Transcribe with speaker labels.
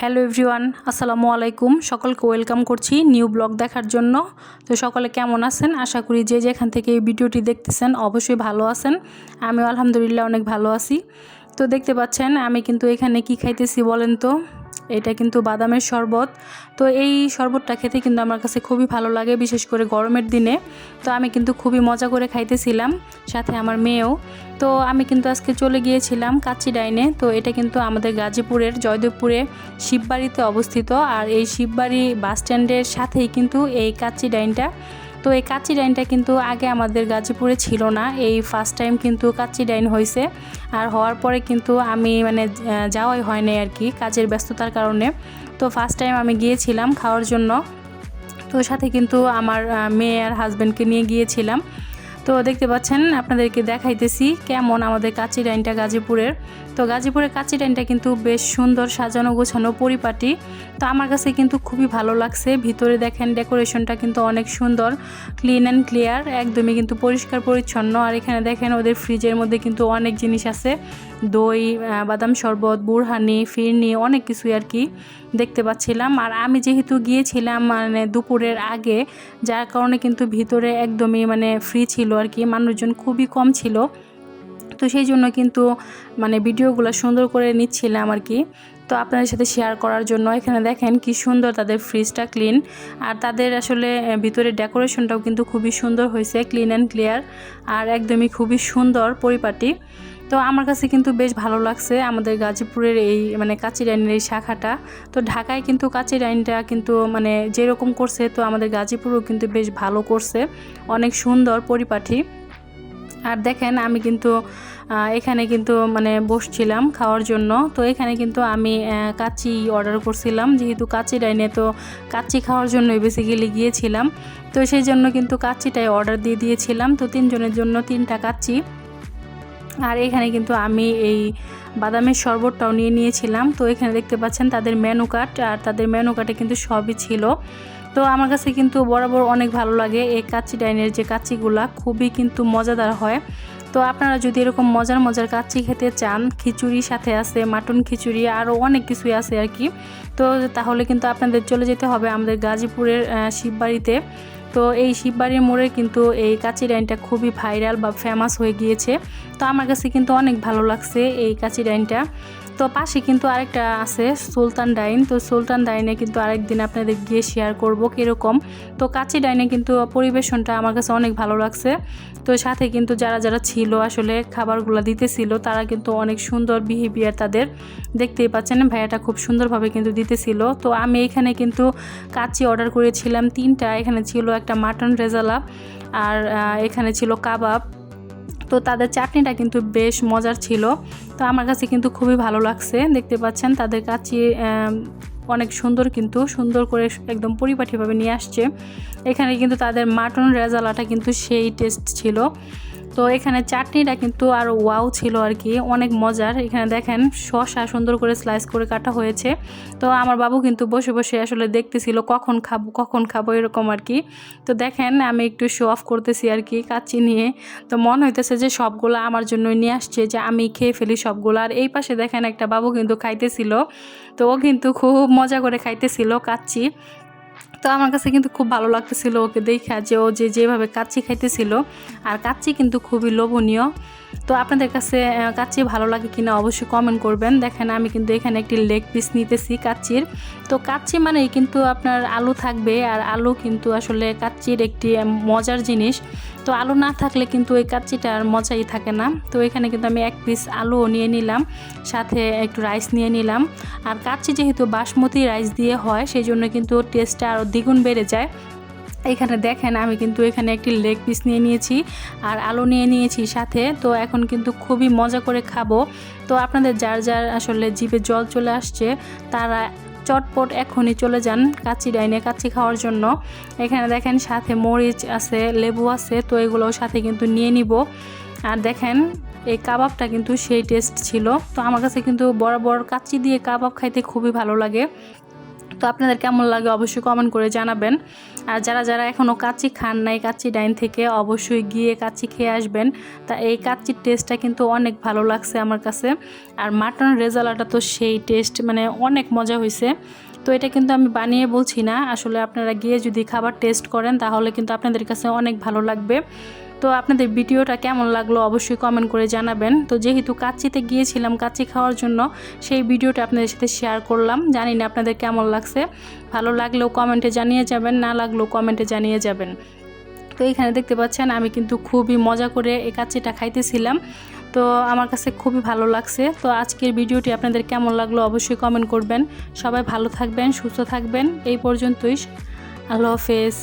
Speaker 1: Hello everyone, আসসালামু আলাইকুম। সকলকে ওয়েলকাম করছি নিউ ব্লগ দেখার জন্য। তো সকলে কেমন আছেন? আশা করি যে যেখান থেকে এই ভিডিওটি দেখতেছেন অবশ্যই ভালো আছেন। আমিও আলহামদুলিল্লাহ অনেক ভালো আছি। তো দেখতে পাচ্ছেন আমি কিন্তু এখানে কি খাইতেছি বলেন তো? এটা কিন্তু বাদামের শরবত। তো এই শরবতটা খেতে কিন্তু আমার কাছে খুবই ভালো লাগে, বিশেষ করে গরমের দিনে। তো আমি কিন্তু খুবই মজা করে খাইতেছিলাম, সাথে আমার মেয়েও। তো আমি কিন্তু আজকে চলে গিয়েছিলাম কাচি ডাইনে। তো এটা কিন্তু আমাদের গাজীপুরের জয়দেবপুরে শিববাড়িতে অবস্থিত। আর এই শিববাড়ি বাস স্ট্যান্ডের সাথেই কিন্তু এই কাচি ডাইনটা। তো এই কাচ্চি ডাইনটা কিন্তু আগে আমাদের গাজীপুরে ছিল না। এই ফার্স্ট টাইম কিন্তু কাচ্চি ডাইন হয়েছে। আর হওয়ার পরে কিন্তু আমি মানে যাওয়াই হয় নাই আর কি কাজের ব্যস্ততার কারণে। তো ফার্স্ট টাইম আমি গিয়েছিলাম খাওয়ার জন্য। তো সাথে কিন্তু আমার মেয়ে আর হাজব্যান্ডকে নিয়ে গিয়েছিলাম। তো দেখতে পাচ্ছেন, আপনাদেরকে দেখাইতেছি কেমন আমাদের কাচি ডাইনটা গাজীপুরের। তো গাজীপুরের কাচি ডাইনটা কিন্তু বেশ সুন্দর সাজানো গোছানো পরিপাটি। তো আমার কাছে কিন্তু খুবই ভালো লাগছে। ভিতরে দেখেন, ডেকোরেশনটা কিন্তু অনেক সুন্দর, ক্লিন অ্যান্ড ক্লিয়ার, একদমই কিন্তু পরিষ্কার পরিচ্ছন্ন। আর এখানে দেখেন, ওদের ফ্রিজের মধ্যে কিন্তু অনেক জিনিস আছে। দই বাদাম শরবত বুড়হানি ফিরনি, অনেক কিছুই আর কি দেখতে পাচ্ছিলাম। আর আমি যেহেতু গিয়েছিলাম মানে দুপুরের আগে, যার কারণে কিন্তু ভিতরে একদমই মানে ফ্রি ছিল আর কি মানুষজন খুবই কম ছিল তো সেই জন্য কিন্তু মানে ভিডিওগুলো সুন্দর করে নিচ্ছিলাম আর কি। তো আপনাদের সাথে শেয়ার করার জন্য এখানে দেখেন কি সুন্দর তাদের ফ্রিজটা ক্লিন আর তাদের আসলে ভিতরে ডেকোরেশনটাও কিন্তু খুবই সুন্দর হয়েছে ক্লিন অ্যান্ড ক্লিয়ার আর একদমই খুবই সুন্দর পরিপাটি। তো আমার কাছে কিন্তু বেশ ভালো লাগছে আমাদের গাজীপুরের এই মানে কাঁচি কাচিরাইনের এই শাখাটা। তো ঢাকায় কিন্তু কাঁচি কাচিরাইনটা কিন্তু মানে যেরকম করছে, তো আমাদের গাজীপুরেও কিন্তু বেশ ভালো করছে। অনেক সুন্দর পরিপাটি। আর দেখেন আমি কিন্তু এখানে কিন্তু মানে বসছিলাম খাওয়ার জন্য। তো এখানে কিন্তু আমি কাচ্চি অর্ডার করছিলাম। যেহেতু কাচ্চি ডাইনে, তো কাচ্চি খাওয়ার জন্যই বেসিক্যালি গিয়েছিলাম। তো সেই জন্য কিন্তু কাচ্চিটাই অর্ডার দিয়ে দিয়েছিলাম। তো তিনজনের জন্য তিনটা কাচ্চি। আর এখানে কিন্তু আমি এই বাদামের শরবতটাও নিয়ে নিয়েছিলাম। তো এখানে দেখতে পাচ্ছেন তাদের মেনু কার্ড আর তাদের মেনু কার্ডে কিন্তু সবই ছিল। তো আমার কাছে কিন্তু বরাবর অনেক ভালো লাগে এই কাচ্চি ডাইনের যে কাচ্চিগুলা, খুবই কিন্তু মজাদার হয়। তো আপনারা যদি এরকম মজার মজার কাচ্চি খেতে চান, খিচুড়ি সাথে আছে, মাটন খিচুড়ি আরও অনেক কিছুই আছে আর কি। তো তাহলে কিন্তু আপনাদের চলে যেতে হবে আমাদের গাজীপুরের শিববাড়িতে। তো এই শিববাড়ির মোড়ে কিন্তু এই কাচি ডাইনটা খুবই ভাইরাল বা ফেমাস হয়ে গিয়েছে। তো আমার কাছে কিন্তু অনেক ভালো লাগছে এই কাচি ডাইনটা। তো পাশে কিন্তু আরেকটা আছে, সুলতান ডাইন। তো সুলতান ডাইনে কিন্তু আরেকদিন আপনাদের গিয়ে শেয়ার করব কীরকম। তো কাচি ডাইনে কিন্তু পরিবেশনটা আমার কাছে অনেক ভালো লাগছে। তো সাথে কিন্তু যারা যারা ছিল আসলে খাবারগুলো দিতেছিল, তারা কিন্তু অনেক সুন্দর বিহেভিয়ার তাদের দেখতেই পাচ্ছেন। ভাইয়াটা খুব সুন্দরভাবে কিন্তু দিতেছিল। তো আমি এখানে কিন্তু কাচি অর্ডার করেছিলাম তিনটা। এখানে ছিল একটা মাটন রেজালা আর এখানে ছিল কাবাব। তো তাদের চাটনিটা কিন্তু বেশ মজার ছিল। তো আমার কাছে কিন্তু খুবই ভালো লাগছে। দেখতে পাচ্ছেন তাদের কাছে অনেক সুন্দর কিন্তু, সুন্দর করে একদম পরিপাঠিভাবে নিয়ে আসছে। এখানে কিন্তু তাদের মাটন রেজালাটা কিন্তু সেই টেস্ট ছিল। তো এখানে চাটনিটা কিন্তু আরও ওয়াও ছিল আর কি, অনেক মজার। এখানে দেখেন শসা সুন্দর করে স্লাইস করে কাটা হয়েছে। তো আমার বাবু কিন্তু বসে বসে আসলে দেখতেছিল কখন খাব কখন খাব এরকম আর কি। তো দেখেন আমি একটু শো অফ করতেছি আর কি কাচ্চি নিয়ে। তো মন হইতেছে যে সবগুলো আমার জন্যই নিয়ে আসছে, যে আমি খেয়ে ফেলি সবগুলো। আর এই পাশে দেখেন একটা বাবু কিন্তু খাইতেছিল। তো ও কিন্তু খুব মজা করে খাইতেছিল কাচ্চি। তো আমার কাছে কিন্তু খুব ভালো লাগতেছিল ওকে দেখা যে ও যে যেভাবে কাচ্চি খাইতেছিল। আর কাচ্চি কিন্তু খুবই লোভনীয়। তো আপনাদের কাছে কাচ্চি ভালো লাগে কিনা অবশ্যই কমেন্ট করবেন। দেখেন আমি কিন্তু এখানে একটি লেগ পিস নিতেছি কাচ্চির। তো কাচ্চি মানেই কিন্তু আপনার আলু থাকবে আর আলু কিন্তু আসলে কাচ্চির একটি মজার জিনিস। তো আলু না থাকলে কিন্তু ওই কাচ্চিটা আর মজাই থাকে না। তো এখানে কিন্তু আমি এক পিস আলুও নিয়ে নিলাম, সাথে একটু রাইস নিয়ে নিলাম। আর কাচ্চি যেহেতু বাসমতি রাইস দিয়ে হয় সেই জন্য কিন্তু টেস্টটা আরও দ্বিগুণ বেড়ে যায়। এখানে দেখেন, আমি কিন্তু এখানে একটি লেগ পিস নিয়ে নিয়েছি আর আলু নিয়ে নিয়েছি সাথে। তো এখন কিন্তু খুবই মজা করে খাব। তো আপনাদের যার যার আসলে জিভে জল চলে আসছে, তারা চটপট এখনই চলে যান কাচ্চি ডাইনে কাচ্চি খাওয়ার জন্য। এখানে দেখেন, সাথে মরিচ আছে, লেবু আছে, তো এগুলোও সাথে কিন্তু নিয়ে নিব। আর দেখেন, এই কাবাবটা কিন্তু সেই টেস্ট ছিল। তো আমার কাছে কিন্তু বড় কাচ্চি দিয়ে কাবাব খাইতে খুবই ভালো লাগে। তো আপনাদের কেমন লাগে অবশ্যই কমেন্ট করে জানাবেন। আর যারা যারা এখনও কাচ্চি খান নাই, কাচ্চি ডাইন থেকে অবশ্যই গিয়ে কাচ্চি খেয়ে আসবেন। তা এই কাচ্চির টেস্টটা কিন্তু অনেক ভালো লাগছে আমার কাছে। আর মাটন রেজালাটা তো সেই টেস্ট মানে অনেক মজা হয়েছে তো এটা কিন্তু আমি বানিয়ে বলছি না। আসলে আপনারা গিয়ে যদি খাবার টেস্ট করেন, তাহলে কিন্তু আপনাদের কাছে অনেক ভালো লাগবে। তো আপনাদের ভিডিওটা কেমন লাগল অবশ্যই কমেন্ট করে জানাবেন। তো যেহেতু কাচ্চিতে গিয়েছিলাম কাচ্চি খাওয়ার জন্য, সেই ভিডিওটা আপনাদের সাথে শেয়ার করলাম। জানি না আপনাদের কেমন লাগছে। ভালো লাগলেও কমেন্টে জানিয়ে যাবেন, না লাগলেও কমেন্টে জানিয়ে যাবেন। তো এখানে দেখতে পাচ্ছেন, আমি কিন্তু খুবই মজা করে এই কাচ্চিটা খাইতেছিলাম। তো আমার কাছে খুবই ভালো লাগছে। তো আজকের ভিডিওটি আপনাদের কেমন লাগল অবশ্যই কমেন্ট করবেন। সবাই ভালো থাকবেন, সুস্থ থাকবেন। এই পর্যন্তই। আল্লাহ হাফেজ।